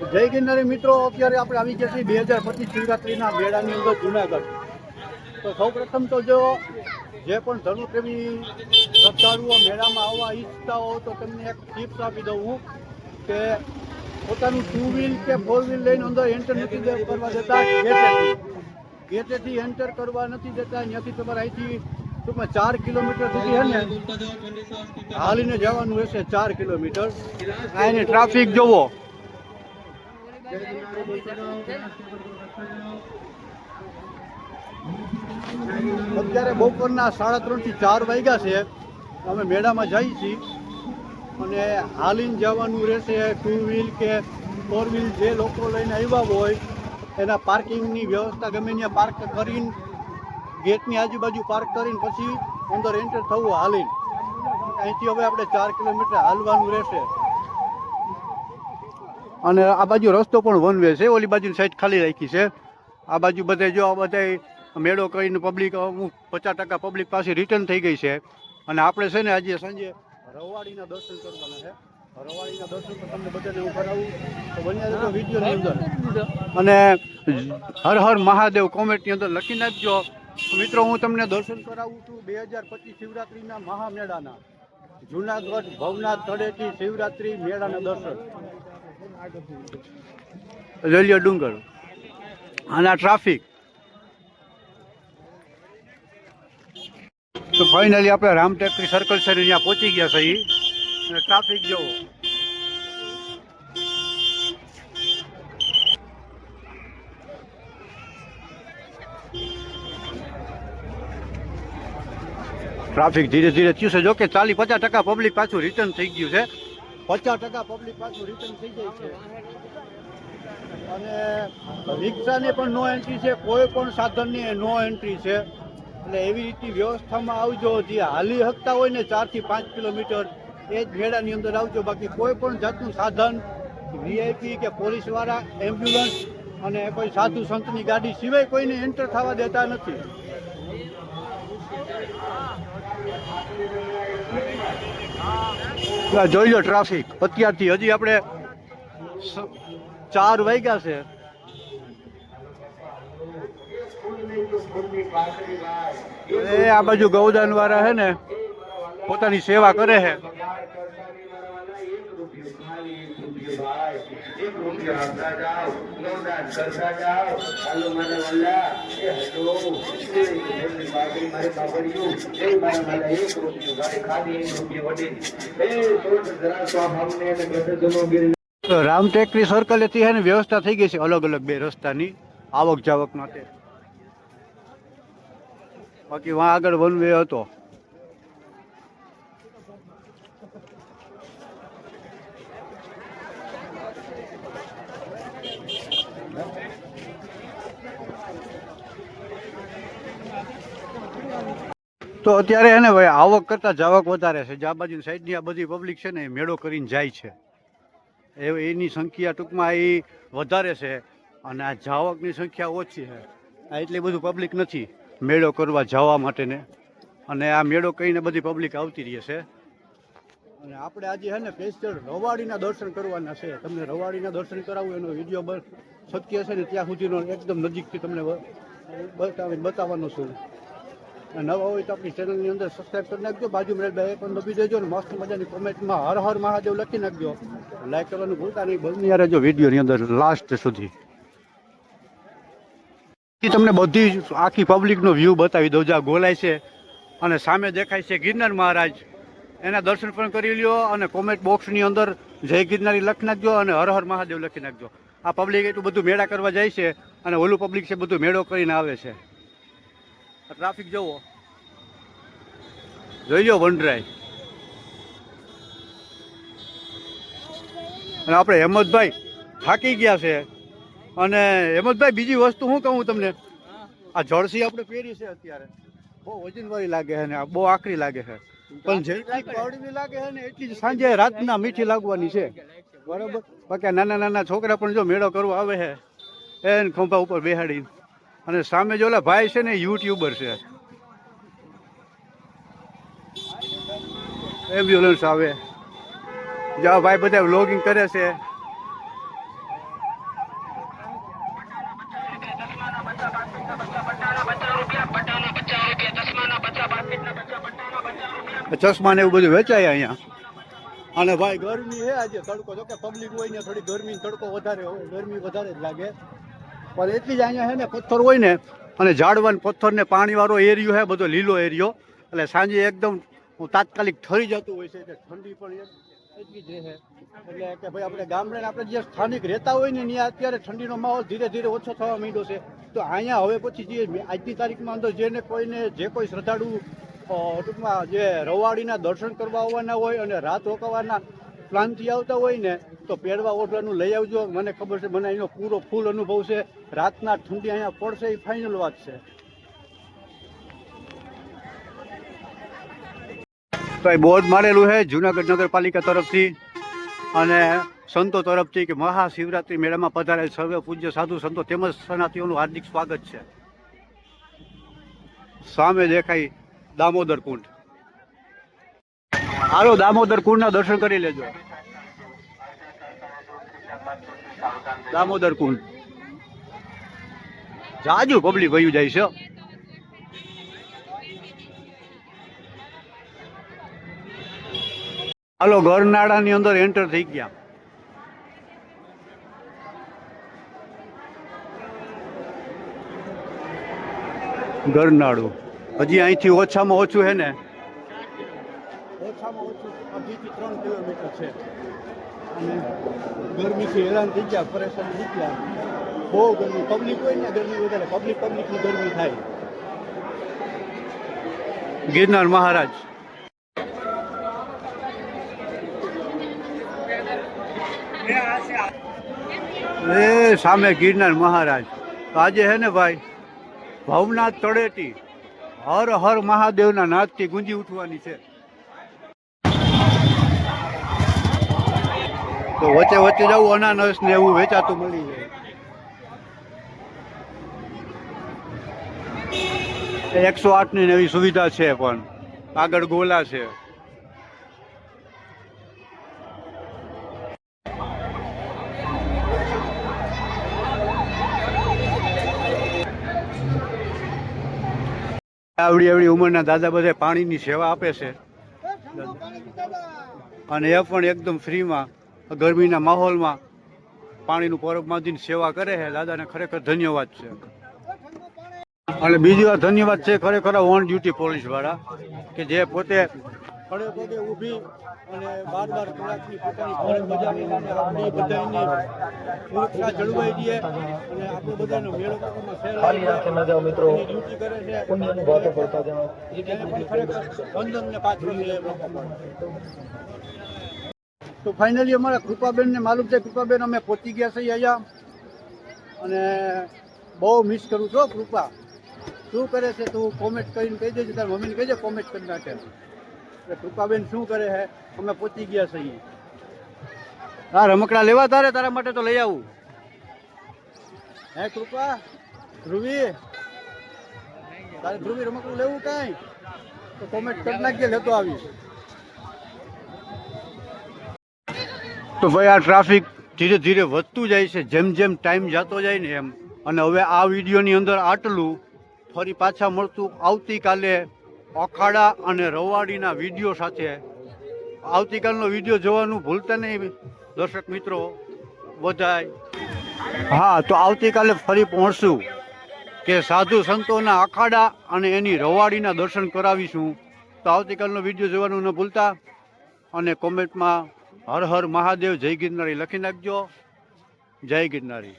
જય ગિરનારી મિત્રો, અત્યારે આપણે આવી ગયા છીએ બે હજાર પચીસ શિવરાત્રીના મેળાની અંદર જુનાગઢ. તો સૌ પ્રથમ તો જો જે પણ ધર્મપ્રેમી શ્રદ્ધાળુઓ મેળામાં આવવા ઈચ્છતા હો તો તમને એક ટિપ્સ આપી દઉં હું કે પોતાનું ટુ વ્હીલ કે ફોર વ્હીલ લઈને અંદર એન્ટર નથી કરવા દેતા, ગેટેથી. ગેટેથી એન્ટર કરવા નથી દેતા, ત્યાંથી તમારે અહીંથી ટૂંકમાં ચાર કિલોમીટર સુધી હે ને, હાલીને જવાનું હશે ચાર કિલોમીટર. આ ટ્રાફિક જોવો. અત્યારે બપોરના સાડા ત્રણથી ચાર વાગ્યા છે. અમે મેળામાં જઈએ છીએ. અને હાલીને જવાનું રહેશે ટુ વ્હીલ કે ફોર વ્હીલ જે લોકો લઈને આવ્યા હોય, એના પાર્કિંગની વ્યવસ્થા ગમે ત્યાં પાર્ક કરીને, ગેટની આજુબાજુ પાર્ક કરીને પછી અંદર એન્ટર થવું હાલીને. અહીંથી હવે આપણે ચાર કિલોમીટર હાલવાનું રહેશે. અને આ બાજુ રસ્તો પણ વન વે છે ઓલી બાજુની સાઈડ ખાલી રાખી છે. આ બાજુ બધે જો આ બધા મેળો કરીને પબ્લિક અમુક પચાસ ટકા પબ્લિક પાસે રિટર્ન થઈ ગઈ છે. અને આપણે છે ને આજે સાંજે રવાડીના દર્શન કરવાના છે. રવાડીના દર્શન તમને બધાને હું કરાવું. તો બન્યા વિડીયોની અંદર. અને હર હર મહાદેવ કોમેન્ટની અંદર લખી નાખજો. મિત્રો હું તમને દર્શન કરાવું છું બે હજાર પચીસ શિવરાત્રિના મહામેળાના. જુનાગઢ ભવનાથ તળેટી શિવરાત્રિ મેળાના દર્શન. રેલિયો ડુંગર અને આ ટ્રાફિક તો ફાઇનલી આપણે રામટેકરી સર્કલ છે ને ત્યાં પહોંચી ગયા છે ઈ. અને ટ્રાફિક જોવો ટ્રાફિક ધીરે ધીરે થયું છે. જો કે ચાલી પચાસ ટકા પબ્લિક પાછું રિટર્ન થઈ ગયું છે. પચાસ ટકા પબ્લિક પાછું રિટર્ન થઈ જાય છે. અને રિક્ષાની પણ નો એન્ટ્રી છે, કોઈ પણ સાધનની નો એન્ટ્રી છે. એટલે એવી રીતની વ્યવસ્થામાં આવજો, જે હાલી હકતા હોય ને ચારથી પાંચ કિલોમીટર, એ જ મેળાની અંદર આવજો. બાકી કોઈ પણ જાતનું સાધન વીઆઈપી કે પોલીસવાળા એમ્બ્યુલન્સ અને કોઈ સાધુ સંતની ગાડી સિવાય કોઈને એન્ટર થવા દેતા નથી. જોઈ લો ટ્રાફિક. અત્યારથી હજી આપણે ચાર વાગ્યા છે. એ આ બાજુ ગૌદાન વાળા છે ને, પોતાની સેવા કરે છે. રામટેક તો રામટેકરી સર્કલેથી હે ને વ્યવસ્થા થઈ ગઈ છે અલગ અલગ બે રસ્તાની. આવક જાવક માટે બાકી વાં આગળ વન વે હતો. તો અત્યારે છે ને ભાઈ આવક કરતાં જાવક વધારે છે. જે આ બાજુ સાઈડની આ બધી પબ્લિક છે ને મેળો કરીને જાય છે. એ એની સંખ્યા ટૂંકમાં એ વધારે છે અને આ જાવકની સંખ્યા ઓછી છે. આ એટલી બધું પબ્લિક નથી મેળો કરવા જવા માટેને. અને આ મેળો કહીને બધી પબ્લિક આવતી રહે છે. અને આપણે આજે છે ને સ્પેશિયલ રવાડીના દર્શન કરવાના છે. તમને રવાડીના દર્શન કરાવવું એનો વીડિયો બસ શક્ય છે ને ત્યાં સુધીનો એકદમ નજીકથી તમને બ- બતાવી બતાવવાનો છું. નવા હોય તો આપણી ચેનલની અંદર સબસ્ક્રાઈબ કરી નાખજો. બાજુ રહેલા બે પણ દબી દેજો અને મસ્ત મજાની કોમેન્ટમાં હર હર મહાદેવ લખી નાખજો. લાઈક કરવાનું ભૂલતા નહીં. બની રહેજો વિડીયોની અંદર લાસ્ટ સુધી. તમને બધી આખી પબ્લિકનો વ્યૂ બતાવી દઉં. જ્યાં ગોલાય છે અને સામે દેખાય છે ગિરનાર મહારાજ. એના દર્શન પણ કરી લ્યો અને કોમેન્ટ બોક્સની અંદર જય ગિરનારી લખી નાખજો અને હર હર મહાદેવ લખી નાખજો. આ પબ્લિક એટલું બધું મેળા કરવા જાય છે અને ઓલું પબ્લિક છે બધું મેળો કરીને આવે છે. ટ્રાફિક જોવો. જોઈ લો વનરાય અને આપણે હેમંતભાઈ થાકી ગયા છે. અને હેમંતભાઈ બીજી વસ્તુ શું કહું તમને? આ જર્સી આપણે પહેરી છે અત્યારે. બહુ વજનવાળી લાગે છે ને આ બહુ આકરી લાગે છે. પણ જેટલી કડવી લાગે છે ને એટલી જ સાંજે રાતના મીઠી લાગવાની છે. બરાબર? બાકી નાના નાના છોકરા પણ જો મેળો કરવા આવે છે એને ખંભા ઉપર બેહાડી અને સામે જોલા ભાઈ છે ને યુટ્યુબર છે. એમ્બ્યુલન્સ આવે. જ્યાં ભાઈ બધા વ્લોગિંગ કરે છે. ચશ્મા ને એવું બધું વેચાય અહીંયા. અને ભાઈ ગરમી છે આજે. તડકો જો કે પબ્લિક હોય ને, થોડી ગરમી તડકો વધારે હોય. ગરમી વધારે જ લાગે. પણ એટલી જ અહીંયા છે ને પથ્થર હોય ને, અને ઝાડવાન પથ્થરને પાણીવાળો એરિયો છે બધો લીલો એરિયો. એટલે સાંજે એકદમ તાત્કાલિક ઠરી જતું હોય છે, એટલે ઠંડી પણ એટલી જ રહે. એટલે કે ભાઈ આપણે ગામડે આપણે જે સ્થાનિક રહેતા હોય ને, ત્યાં અત્યારે ઠંડીનો માહોલ ધીરે ધીરે ઓછો થવા માંડ્યો છે. તો અહીંયા હવે પછી જે આજની તારીખમાં અંદર જેને કોઈને જે કોઈ શ્રદ્ધાળુ ટૂંકમાં જે રવાડીના દર્શન કરવા આવવાના હોય અને રાત રોકાવાના પ્લાનથી આવતા હોય ને, તો પહેરવા ઓઢવાનું લઈ આવજો. મને ખબર છે, મને એનો પૂરો ફૂલ અનુભવ છે. રાતના ઠંડી અહીંયા પડશે એ ફાઇનલ વાત છે. તો એ બોર્ડ મારેલું છે જુનાગઢ નગરપાલિકા તરફથી અને સંતો તરફથી કે મહાશિવરાત્રિ મેળામાં પધારેલ સર્વે પૂજ્ય સાધુ સંતો તેમજ સનાતિઓનું હાર્દિક સ્વાગત છે. સામે દેખાય દામોદર કુંડ. હાલો, દામોદર કુંડના દર્શન કરી લેજો. દામોદર કુંડ જાજુ પબ્લિક વયું જાય છે. હાલો, ગરનાળાની અંદર એન્ટર થઈ ગયા. ગરનાળું. હજી અહીંથી ઓછામાં ઓછું છે ને? ઓછામાં ઓછું અઢીથી ત્રણ કિલોમીટર છે. અને ગરમીથી હેરાન થઈ ગયા, પરેશાન થઈ ગયા. બહુ ગરમી. પબ્લિક હોય ને ગરમી વધારે, પબ્લિક પબ્લિકની ગરમી થાય. ગિરનાર મહારાજ. એ સામે ગિરનાર મહારાજ. આજે હે ને ભાઈ, ભવનાથ તળેટી. હર હર મહાદેવના નાદથી ગુંજી ઉઠવાની છે. તો વચ્ચે વચ્ચે જવું અનાનસ ને એવું વેચાતું મળી જાય. એકસો આઠની નવી સુવિધા છે પણ. આગળ ગોલા છે. આવડી આવડી ઉંમરના દાદા બધા પાણીની સેવા આપે છે. અને એ પણ એકદમ ફ્રીમાં ગરમીના માહોલમાં પાણીનું પરબ બાંધીને સેવા કરે છે દાદાને ખરેખર ધન્યવાદ છે અને બીજી વાર ધન્યવાદ છે ખરેખર ઓન ડ્યુટી પોલીસવાળા કે જે પોતે ખડે પગે ઊભી અને બાર બાર કલાકની પોતાની ફરજ બજાવીને અને આપણી બધાની સુરક્ષા જળવાઈ દે અને આપણો બધાનો મેળો કરવામાં મિત્રો. ડ્યુટી કરે છે પણ ખરેખર વંદનને. તો ફાઇનલી અમારા કૃપાબેનને માલુમ છે. કૃપાબેન, અમે પહોંચી ગયા છીએ અહીંયા. અને બહુ મિસ કરું છું કૃપા. શું કરે છે તું? કોમેન્ટ કરીને કહી દેજે. તારી મમ્મીને કહેજે કોમેન્ટ કરી નાખે. એટલે કૃપાબેન શું કરે છે? અમે પહોંચી ગયા છીએ હા રમકડા લેવા તારે? તારા માટે તો લઈ આવું. હે કૃપા? ધ્રુવી? તારે ધ્રુવી રમકડું લેવું કાંઈ? તો કોમેન્ટ કરી નાખજે, લેતો આવીશ. તો ભાઈ આ ટ્રાફિક ધીરે ધીરે વધતું જાય છે. જેમ જેમ ટાઈમ જતો જાય ને એમ. અને હવે આ વિડીયોની અંદર આટલું. ફરી પાછા મળતું આવતીકાલે અખાડા અને રવાડીના વીડિયો સાથે. આવતીકાલનો વીડિયો જોવાનું ભૂલતા નહીં. દર્શક મિત્રો, બધાય. હા, તો આવતીકાલે ફરી પહોંચશું કે સાધુ સંતોના અખાડા અને એની રવાડીના દર્શન કરાવીશું. તો આવતીકાલનો વીડિયો જોવાનું ન ભૂલતા. અને કોમેન્ટમાં હર હર મહાદેવ જય ગિરનારી. લખી નાખજો. જય ગિરનારી.